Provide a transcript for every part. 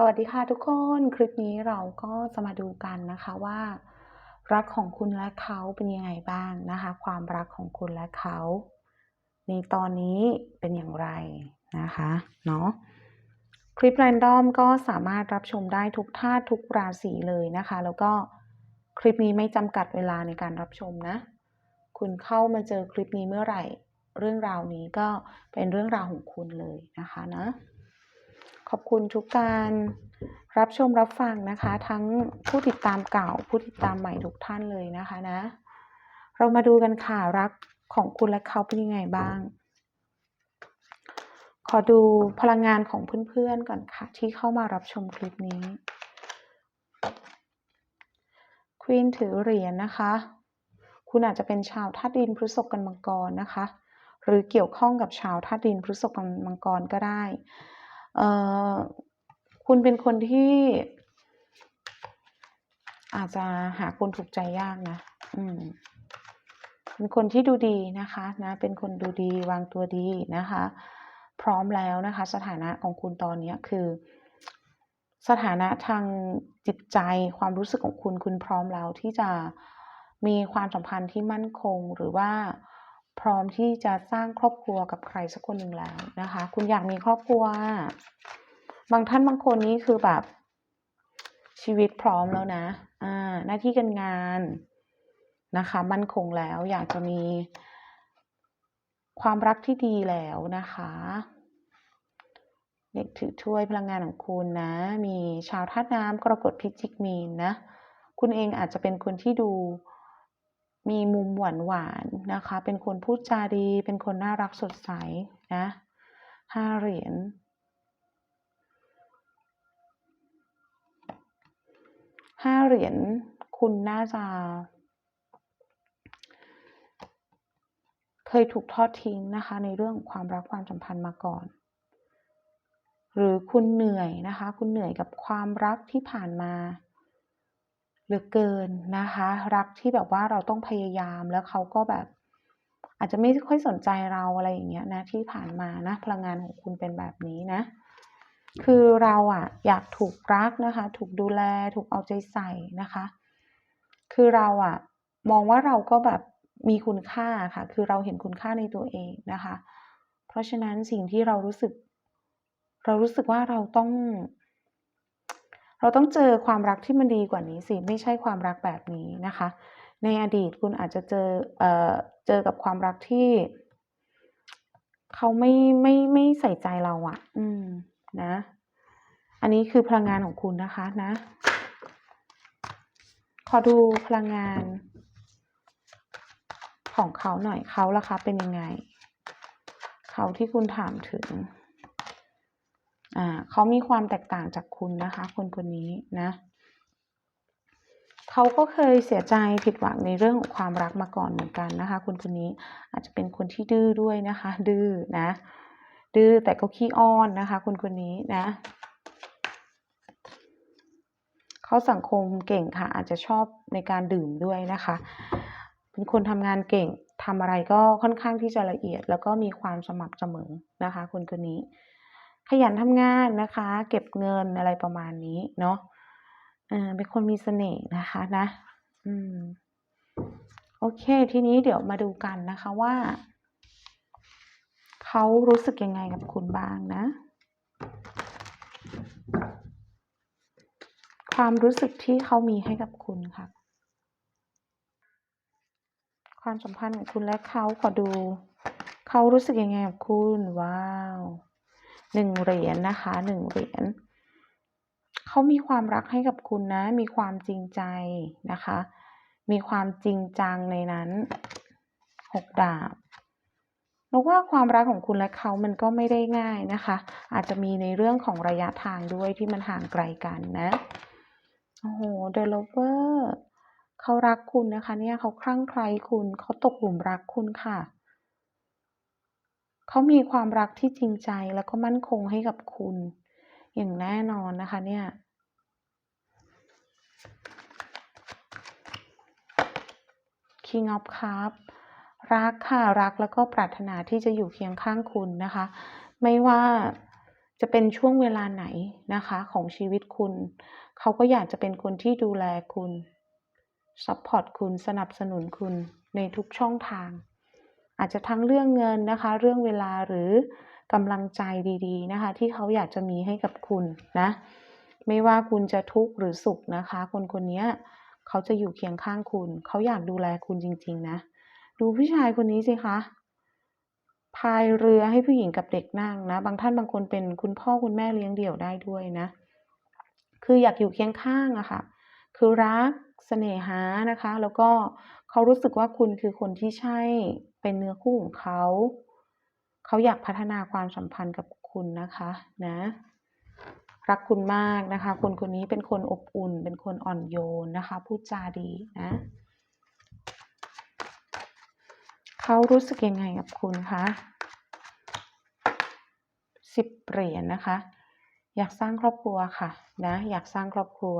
สวัสดีค่ะทุกคนคลิปนี้เราก็จะมาดูกันนะคะว่า รักของคุณและเขาเป็นยังไงบ้างนะคะ ความรักของคุณและเขาในตอนนี้เป็นอย่างไรนะคะเนาะคลิปแรนดอมก็สามารถรับชมได้ทุกท่าตุทุกราศีเลยนะคะ แล้วก็คลิปนี้ไม่จำกัดเวลาในการรับชมนะ คุณเข้ามาเจอคลิปนี้เมื่อไหร่ เรื่องราวนี้ก็เป็นเรื่องราวของคุณเลยนะคะนะ ขอบคุณทุกการรับชมรับฟังนะคะ ทั้งผู้ติดตามเก่า ผู้ติดตามใหม่ทุกท่านเลยนะคะนะ เรามาดูกันค่ะรักของคุณและเขาเป็นยังไงบ้าง ขอดูพลังงานของเพื่อนๆก่อนค่ะ ที่เข้ามารับชมคลิปนี้ควีนถือเหรียญนะคะ คุณอาจจะเป็นชาวธาตุดินพฤษภกันมังกรนะคะ หรือเกี่ยวข้องกับชาวธาตุดินพฤษภกันมังกรก็ได้ คุณเป็นคนที่อาจจะหาคนถูกใจยากนะ อืม เป็นคนที่ดูดีนะคะนะ เป็นคนดูดีวางตัวดีนะคะ พร้อมแล้วนะคะ สถานะของคุณตอนนี้คือ สถานะทางจิตใจความรู้สึกของคุณคุณพร้อมแล้วที่จะมีความสัมพันธ์ที่มั่นคงหรือว่า พร้อมที่จะสร้างครอบครัวกับใครสักคนหนึ่งแล้วนะคะ คุณอยากมีครอบครัว บางท่านบางคนนี้คือแบบ ชีวิตพร้อมแล้วนะ อ่า หน้าที่การงานนะคะ มั่นคงแล้วอยากจะมีความรักที่ดีแล้วนะคะเด็กถือถ้วยพลังงานของคุณนะ มีชาวธาตุน้ำกรกฎพิจิกมีนนะ คุณเองอาจจะเป็นคนที่ดู มีมุมหวานหวานนะคะ เป็นคนพูดจาดี เป็นคนน่ารักสดใสนะห้าเหรียญห้าเหรียญคุณน่าจะ เคยถูกทอดทิ้งนะคะ ในเรื่องความรักความสัมพันธ์มาก่อน หรือคุณเหนื่อยนะคะ คุณเหนื่อยกับความรักที่ผ่านมา เหลือเกินนะคะ รักที่แบบว่าเราต้องพยายามแล้วเขาก็แบบ อาจจะไม่ค่อยสนใจเราอะไรอย่างเงี้ยนะที่ผ่านมานะพลังงานของคุณเป็นแบบนี้นะ คือเราอะอยากถูกรักนะคะ ถูกดูแลถูกเอาใจใส่นะคะ คือเราอะมองว่าเราก็แบบมีคุณค่าค่ะ คือเราเห็นคุณค่าในตัวเองนะคะ เพราะฉะนั้นสิ่งที่เรารู้สึก เรารู้สึกว่าเราต้อง เราต้องเจอความรักที่มันดีกว่านี้สิ ไม่ใช่ความรักแบบนี้นะคะ ในอดีตคุณอาจจะเจอเอ่อเจอกับความรักที่เขาไม่ไม่ไม่ใส่ใจเราอะอืม นะ อันนี้คือพลังงานของคุณนะคะนะ ขอดูพลังงานของเขาหน่อยเขาล่ะคะเป็นยังไง เขาที่คุณถามถึง อ่าเขามีความแตกต่างจากคุณนะคะ คนคนนี้นะเขาก็เคยเสียใจผิดหวังในเรื่องของความรักมาก่อนเหมือนกันนะคะ คนคนนี้อาจจะเป็นคนที่ดื้อด้วยนะคะ ดื้อนะ ดื้อแต่ก็ขี้อ้อนนะคะ คนคนนี้นะเขาสังคมเก่งค่ะ อาจจะชอบในการดื่มด้วยนะคะ เป็นคนทำงานเก่งทำอะไรก็ค่อนข้างที่จะละเอียด แล้วก็มีความสม่ำเสมอนะคะ คนคนนี้ ขยันทำงานนะคะ เก็บเงินอะไรประมาณนี้เนาะเป็นคนมีเสน่ห์นะคะนะอืมโอเค ทีนี้เดี๋ยวมาดูกันนะคะว่า เขารู้สึกยังไงกับคุณบ้างนะ ความรู้สึกที่เขามีให้กับคุณค่ะ ความสัมพันธ์ของคุณและเขาขอดู เขารู้สึกยังไงกับคุณ ว้าว หนึ่งเหรียญนะคะหนึ่งเหรียญเขามีความรักให้กับคุณนะ มีความจริงใจนะคะ มีความจริงจังในนั้นหกดาบแล้วว่าความรักของคุณและเขามันก็ไม่ได้ง่ายนะคะ อาจจะมีในเรื่องของระยะทางด้วยที่มันห่างไกลกันนะโอ้โห The Lover เขารักคุณนะคะ เนี่ยเขาคลั่งไคล้คุณเขาตกหลุมรักคุณค่ะ เขามีความรักที่จริงใจแล้วก็มั่นคงให้กับคุณ อย่างแน่นอนนะคะเนี่ย King of Cup รักค่ะรักแล้วก็ปรารถนาที่จะอยู่เคียงข้างคุณนะคะ ไม่ว่าจะเป็นช่วงเวลาไหนนะคะของชีวิตคุณ เขาก็อยากจะเป็นคนที่ดูแลคุณซัพพอร์ตคุณสนับสนุนคุณในทุกช่องทาง อาจจะทั้งเรื่องเงินนะคะ เรื่องเวลาหรือกำลังใจดีๆนะคะ ที่เขาอยากจะมีให้กับคุณนะ ไม่ว่าคุณจะทุกข์หรือสุขนะคะ คนคนนี้เขาจะอยู่เคียงข้างคุณ เขาอยากดูแลคุณจริง ๆ นะ ดูผู้ชายคนนี้สิคะพายเรือให้ผู้หญิงกับเด็กนั่งนะ บางท่านบางคนเป็นคุณพ่อคุณแม่เลี้ยงเดี่ยวได้ด้วยนะ คืออยากอยู่เคียงข้างอะค่ะ คือรักเสน่หานะคะ แล้วก็เขารู้สึกว่าคุณคือคนที่ใช่ เป็นเนื้อคู่ของเขา เขาอยากพัฒนาความสัมพันธ์กับคุณนะคะนะรักคุณมากนะคะ คนคนนี้เป็นคนอบอุ่น เป็นคนอ่อนโยนนะคะ พูดจาดีนะ เขารู้สึกยังไงกับคุณคะสิบเหรียญนะคะ อยากสร้างครอบครัวค่ะนะ อยากสร้างครอบครัว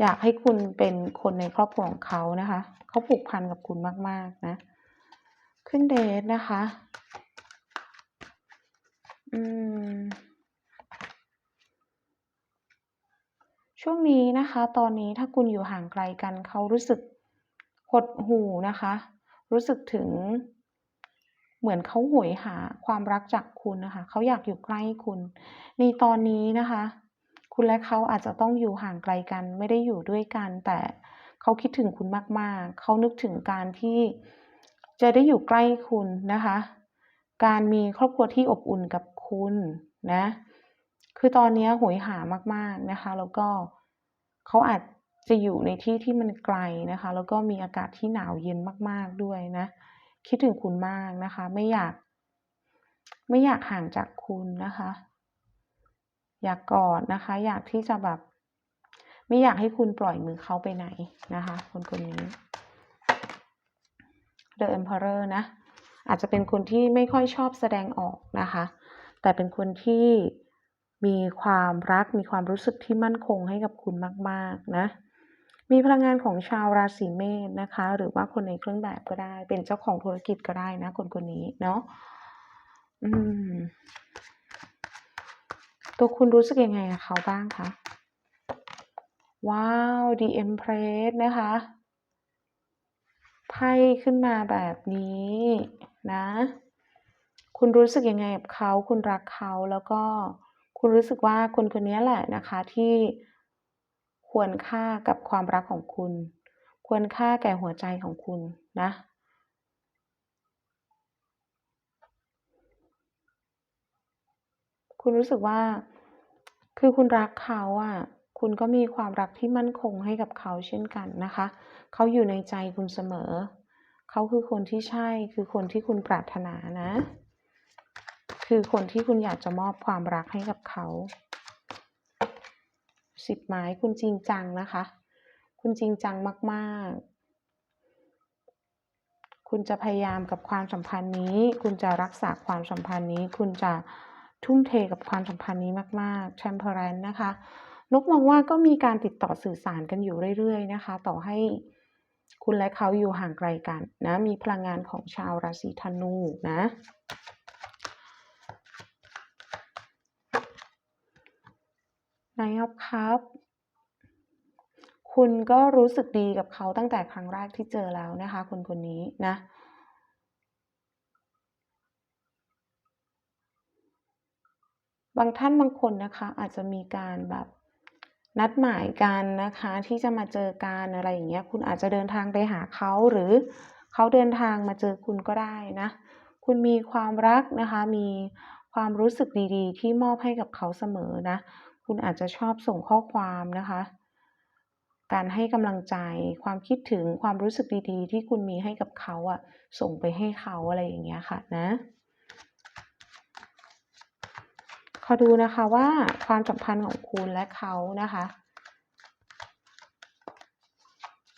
อยากให้คุณเป็นคนในครอบครัวของเขานะคะ เขาผูกพันกับคุณมาก ๆ นะ ขึ้นเดทนะคะ อืม ช่วงนี้นะคะ ตอนนี้ถ้าคุณอยู่ห่างไกลกัน เขารู้สึกหดหูนะคะ รู้สึกถึง เหมือนเขาโหยหาความรักจากคุณนะคะ เขาอยากอยู่ใกล้คุณ ในตอนนี้นะคะ คุณและเขาอาจจะต้องอยู่ห่างไกลกัน ไม่ได้อยู่ด้วยกัน แต่เขาคิดถึงคุณมากๆ เขานึกถึงการที่จะได้อยู่ใกล้คุณนะคะ การมีครอบครัวที่อบอุ่นกับคุณนะ คือตอนนี้โหยหามากๆนะคะ แล้วก็เขาอาจจะอยู่ในที่ที่มันไกลนะคะ แล้วก็มีอากาศที่หนาวเย็นมากๆด้วยนะ คิดถึงคุณมากนะคะ ไม่อยาก ไม่อยากห่างจากคุณนะคะ อยากกอดนะคะ อยากที่จะแบบ ไม่อยากให้คุณปล่อยมือเขาไปไหนนะคะ คนคนนี้ The Emperor นะ อาจจะเป็นคนที่ไม่ค่อยชอบแสดงออกนะคะ แต่เป็นคนที่มีความรักมีความรู้สึกที่มั่นคงให้กับคุณมาก ๆ นะ มีพลังงานของชาวราศีเมษนะคะ หรือว่าคนในเครื่องแบบก็ได้ เป็นเจ้าของธุรกิจก็ได้นะ คนคนนี้เนาะอืม ตัวคุณรู้สึกยังไงกับเขาบ้างคะ ว้าว The Empress นะคะ ไพ่ขึ้นมาแบบนี้นะ คุณรู้สึกยังไงกับเขา คุณรักเขาแล้วก็คุณรู้สึกว่าคนคนนี้แหละนะคะที่ควรค่ากับความรักของคุณ ควรค่าแก่หัวใจของคุณนะ คุณรู้สึกว่า คือคุณรักเขาอะคุณก็มีความรักที่มั่นคงให้กับเขาเช่นกันนะคะ เขาอยู่ในใจคุณเสมอ เขาคือคนที่ใช่ คือคนที่คุณปรารถนานะ คือคนที่คุณอยากจะมอบความรักให้กับเขา สิบไม้คุณจริงจังนะคะ คุณจริงจังมากๆ คุณจะพยายามกับความสัมพันธ์นี้ คุณจะรักษาความสัมพันธ์นี้ คุณจะ ทุ่มเทกับความสัมพันธ์นี้มากๆ Temperance นะคะนกมองว่าก็มีการติดต่อสื่อสารกันอยู่เรื่อยๆนะคะ ต่อให้คุณและเขาอยู่ห่างไกลกันนะมีพลังงานของชาวราศีธนูนะ Knight of Cups คุณก็รู้สึกดีกับเขาตั้งแต่ครั้งแรกที่เจอแล้วนะคะ คนคนนี้นะ บางท่านบางคนนะคะ อาจจะมีการแบบนัดหมายกันนะคะ ที่จะมาเจอกันอะไรอย่างเงี้ย คุณอาจจะเดินทางไปหาเขาหรือเขาเดินทางมาเจอคุณก็ได้นะ คุณมีความรักนะคะ มีความรู้สึกดีๆ ที่มอบให้กับเขาเสมอนะ คุณอาจจะชอบส่งข้อความนะคะ การให้กำลังใจ ความคิดถึงความรู้สึกดีๆ ที่คุณมีให้กับเขาอะส่งไปให้เขาอะไรอย่างเงี้ยค่ะนะ ข อดูนะคะว่าความสัมพันธ์ของคุณและเขานะคะ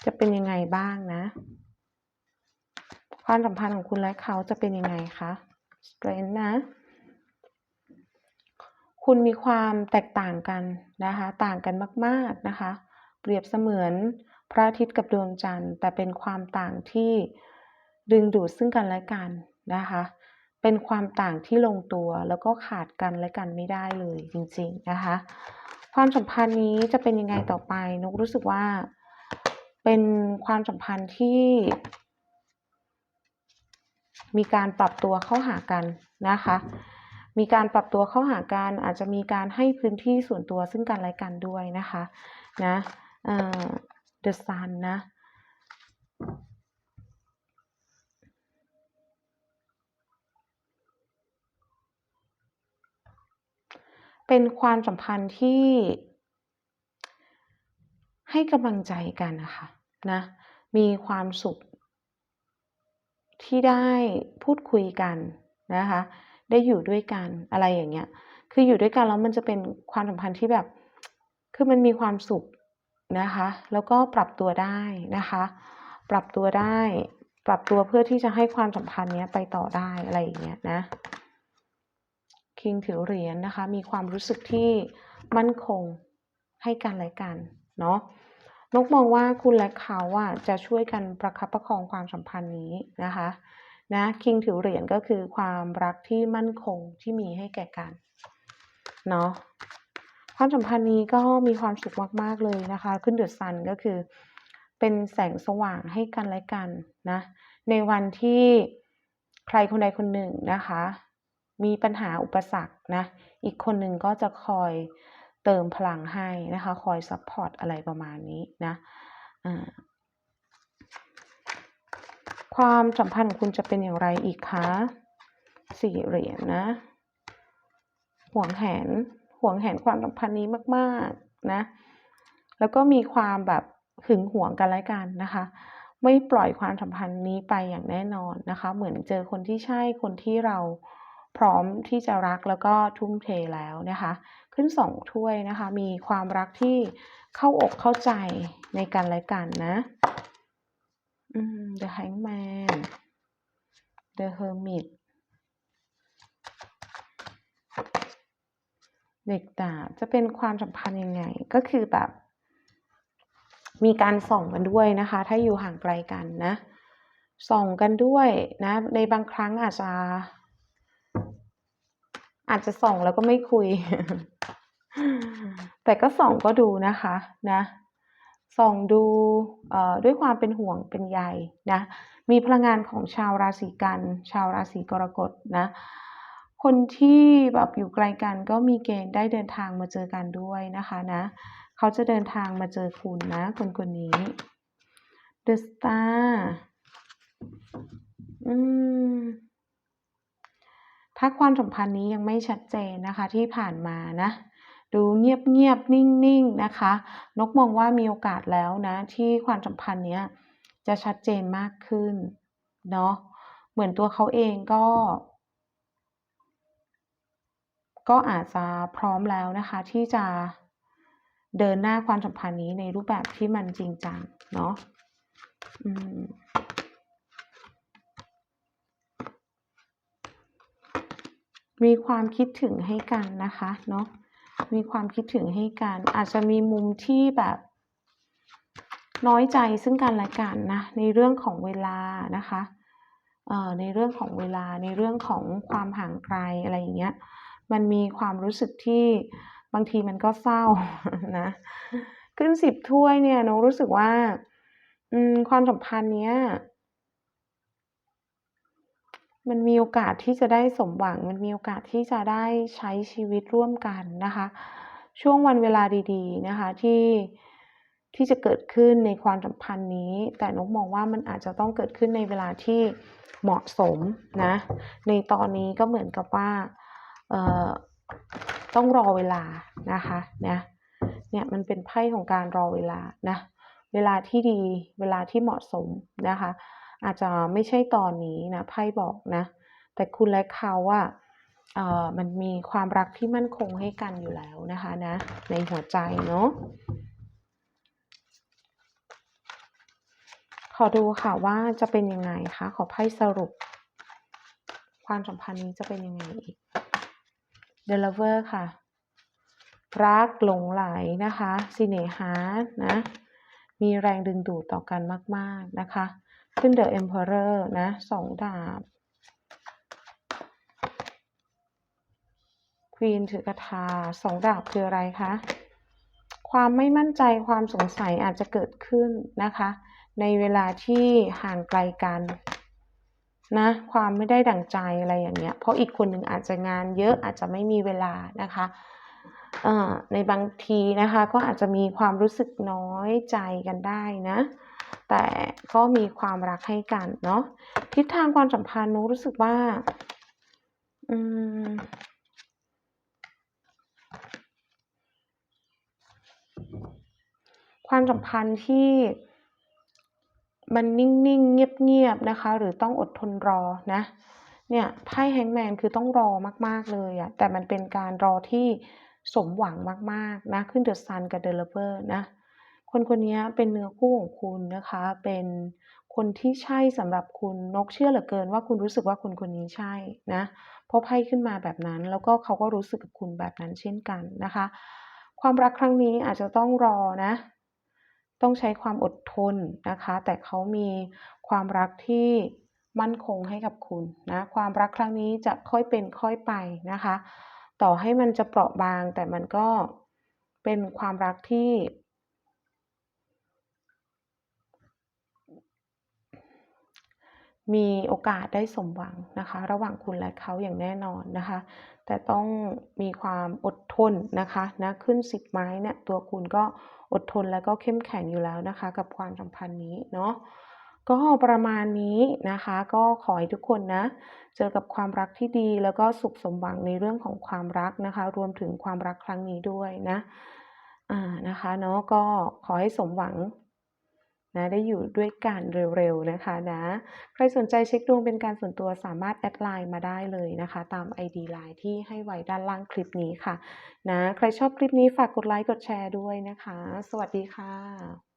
จะเป็นยังไงบ้างนะ ความสัมพันธ์ของคุณและเขาจะเป็นยังไงคะ Strength นะ คุณมีความแตกต่างกันนะคะ ต่างกันมาก ๆนะคะ เปรียบเสมือนพระอาทิตย์กับดวงจันทร์ แต่เป็นความต่างที่ดึงดูดซึ่งกันและกันนะคะ เป็นความต่างที่ลงตัว แล้วก็ขาดกันและกันไม่ได้เลยจริงๆนะคะ ความสัมพันธ์นี้จะเป็นยังไงต่อไปนกรู้สึกว่า เป็นความสัมพันธ์ที่ มีการปรับตัวเข้าหากันนะคะ มีการปรับตัวเข้าหากัน อาจจะมีการให้พื้นที่ส่วนตัวซึ่งกันและกันด้วยนะคะนะเอ่อ The Sun นะ เป็นความสัมพันธ์ที่ให้กำลังใจกันนะคะนะ มีความสุข ที่ได้พูดคุยกันนะคะ ได้อยู่ด้วยกันอะไรอย่างเงี้ย คืออยู่ด้วยกันแล้วมันจะเป็นความสัมพันธ์ที่แบบ คือมันมีความสุขนะคะ แล้วก็ปรับตัวได้นะคะ ปรับตัวได้ ปรับตัวเพื่อที่จะให้ความสัมพันธ์เนี้ยไปต่อได้อะไรอย่างเงี้ยนะ คิงถือเหรียญนะคะ มีความรู้สึกที่มั่นคงให้กันและกันเนาะนกมองว่าคุณและเขาอะจะช่วยกันประคับประคองความสัมพันธ์นี้นะคะนะคิงถือเหรียญก็คือความรักที่มั่นคงที่มีให้แก่กันเนาะความสัมพันธ์นี้ก็มีความสุขมาก ๆ เลยนะคะ ขึ้น The Sun ก็คือ เป็นแสงสว่างให้กันและกันนะในวันที่ใครคนใดคนหนึ่งนะคะ มีปัญหาอุปสรรคนะอีกคนหนึ่งก็จะคอยเติมพลังให้นะคะคอยซัปพอร์ตอะไรประมาณนี้นะความสัมพันธ์ของคุณจะเป็นอย่างไรอีกคะ4เหรียญนะห่วงแหนห่วงแหนความสัมพันธ์นี้มากๆนะแล้วก็มีความแบบหึงหวงกันและกันนะคะ ไม่ปล่อยความสัมพันธ์นี้ไปอย่างแน่นอนนะคะ เหมือนเจอคนที่ใช่คนที่เรา พร้อมที่จะรักแล้วก็ทุ่มเทแล้วนะคะ ขึ้น2ถ้วยนะคะ มีความรักที่เข้าอกเข้าใจในกันและกันนะอืม The Hangman The Hermit เด็กดาบจะเป็นความสัมพันธ์ยังไง ก็คือแบบ มีการส่องกันด้วยนะคะ ถ้าอยู่ห่างไกลกันนะ ส่องกันด้วยนะ ในบางครั้งอาจจะ อาจจะส่องแล้วก็ไม่คุย แต่ก็ส่องก็ดูนะคะนะส่องดูด้วยความเป็นห่วงเป็นใยนะ มีพลังงานของชาวราศีกัน ชาวราศีกรกฎนะ คนที่แบบอยู่ไกลกันก็มีเกณฑ์ได้เดินทางมาเจอกันด้วยนะคะนะ เขาจะเดินทางมาเจอคุณนะ คนคนนี้ The Star อืม ถ้าความสัมพันธ์นี้ยังไม่ชัดเจนนะคะที่ผ่านมานะ ดูเงียบๆนิ่งๆนะคะ นกมองว่ามีโอกาสแล้วนะ ที่ความสัมพันธ์เนี้ยจะชัดเจนมากขึ้นเนาะเหมือนตัวเขาเองก็ ก็อาจจะพร้อมแล้วนะคะที่จะเดินหน้าความสัมพันธ์นี้ในรูปแบบที่มันจริงจังเนาะอืม มีความคิดถึงให้กันนะคะเนาะมีความคิดถึงให้กัน อาจจะมีมุมที่แบบน้อยใจซึ่งกันและกันนะในเรื่องของเวลานะคะเอ่อในเรื่องของเวลาในเรื่องของความห่างไกลอะไรอย่างเงี้ยมันมีความรู้สึกที่บางทีมันก็เศร้านะขึ้น10ถ้วยเนี่ยนกรู้สึกว่าอืมความสัมพันธ์เนี้ย มันมีโอกาสที่จะได้สมหวัง มันมีโอกาสที่จะได้ใช้ชีวิตร่วมกันนะคะ ช่วงวันเวลาดีๆนะคะที่ที่จะเกิดขึ้นในความสัมพันธ์นี้ แต่นกมองว่ามันอาจจะต้องเกิดขึ้นในเวลาที่เหมาะสมนะ ในตอนนี้ก็เหมือนกับว่าเอ่อต้องรอเวลานะคะนะเนี่ยมันเป็นไพ่ของการรอเวลานะ เวลาที่ดีเวลาที่เหมาะสมนะคะ อาจจะไม่ใช่ตอนนี้นะไพ่บอกนะ แต่คุณและเขาอะมันมีความรักที่มั่นคงให้กันอยู่แล้วนะคะนะ ในหัวใจเนาะขอดูค่ะว่าจะเป็นยังไงคะขอไพ่สรุป ความสัมพันธ์นี้จะเป็นยังไงอีก The Lover ค่ะ รักหลงไหลนะคะเนหานะ มีแรงดึงดูดต่อกันมาก ๆ นะคะ ขึ้น The Emperor นะ2ดาบ Queen ถือกระทาสองดาบคืออะไรคะ ความไม่มั่นใจความสงสัยอาจจะเกิดขึ้นนะคะ ในเวลาที่ห่างไกลกันนะความไม่ได้ดั่งใจอะไรอย่างเงี้ย เพราะอีกคนหนึ่งอาจจะงานเยอะอาจจะไม่มีเวลานะคะในบางทีนะคะก็อาจจะมีความรู้สึกน้อยใจกันได้นะ แต่ก็มีความรักให้กันเนาะทิศทางความสัมพันธ์นุรู้สึกว่า อืมความสัมพันธ์ที่มันนิ่งๆ เงียบๆ นะคะ หรือต้องอดทนรอนะ เนี่ยไพ่แฮงแมนคือต้องรอมากๆเลยอะแต่มันเป็นการรอที่สมหวังมากๆ นะ ขึ้นเดอะซันกับเดลเวอร์นะ คนคนนี้เป็นเนื้อคู่ของคุณนะคะ เป็นคนที่ใช่สำหรับคุณนกเชื่อเหลือเกินว่าคุณรู้สึกว่าคนคนนี้ใช่นะเพราะไพ่ขึ้นมาแบบนั้น แล้วก็เขาก็รู้สึกกับคุณแบบนั้นเช่นกันนะคะ ความรักครั้งนี้อาจจะต้องรอนะ ต้องใช้ความอดทนนะคะ แต่เขามีความรักที่มั่นคงให้กับคุณนะความรักครั้งนี้จะค่อยเป็นค่อยไปนะคะ ต่อให้มันจะเปราะบางแต่มันก็เป็นความรักที่ มีโอกาสได้สมหวังนะคะ ระหว่างคุณและเขาอย่างแน่นอนนะคะ แต่ต้องมีความอดทนนะคะนะขึ้นสิบไม้เนี่ยตัวคุณก็อดทนแล้วก็เข้มแข็งอยู่แล้วนะคะ กับความสัมพันธ์นี้เนาะก็ประมาณนี้นะคะ ก็ขอให้ทุกคนนะ เจอกับความรักที่ดีแล้วก็สุขสมหวังในเรื่องของความรักนะคะ รวมถึงความรักครั้งนี้ด้วยนะอ่านะคะเนาะก็ขอให้สมหวัง นะได้อยู่ด้วยกันเร็วๆนะคะนะ ใครสนใจเช็คดวงเป็นการส่วนตัวสามารถแอดไลน์มาได้เลยนะคะ ตาม ID ไลน์ที่ให้ไว้ด้านล่างคลิปนี้ค่ะนะใครชอบคลิปนี้ฝากกดไลค์กดแชร์ด้วยนะคะ สวัสดีค่ะ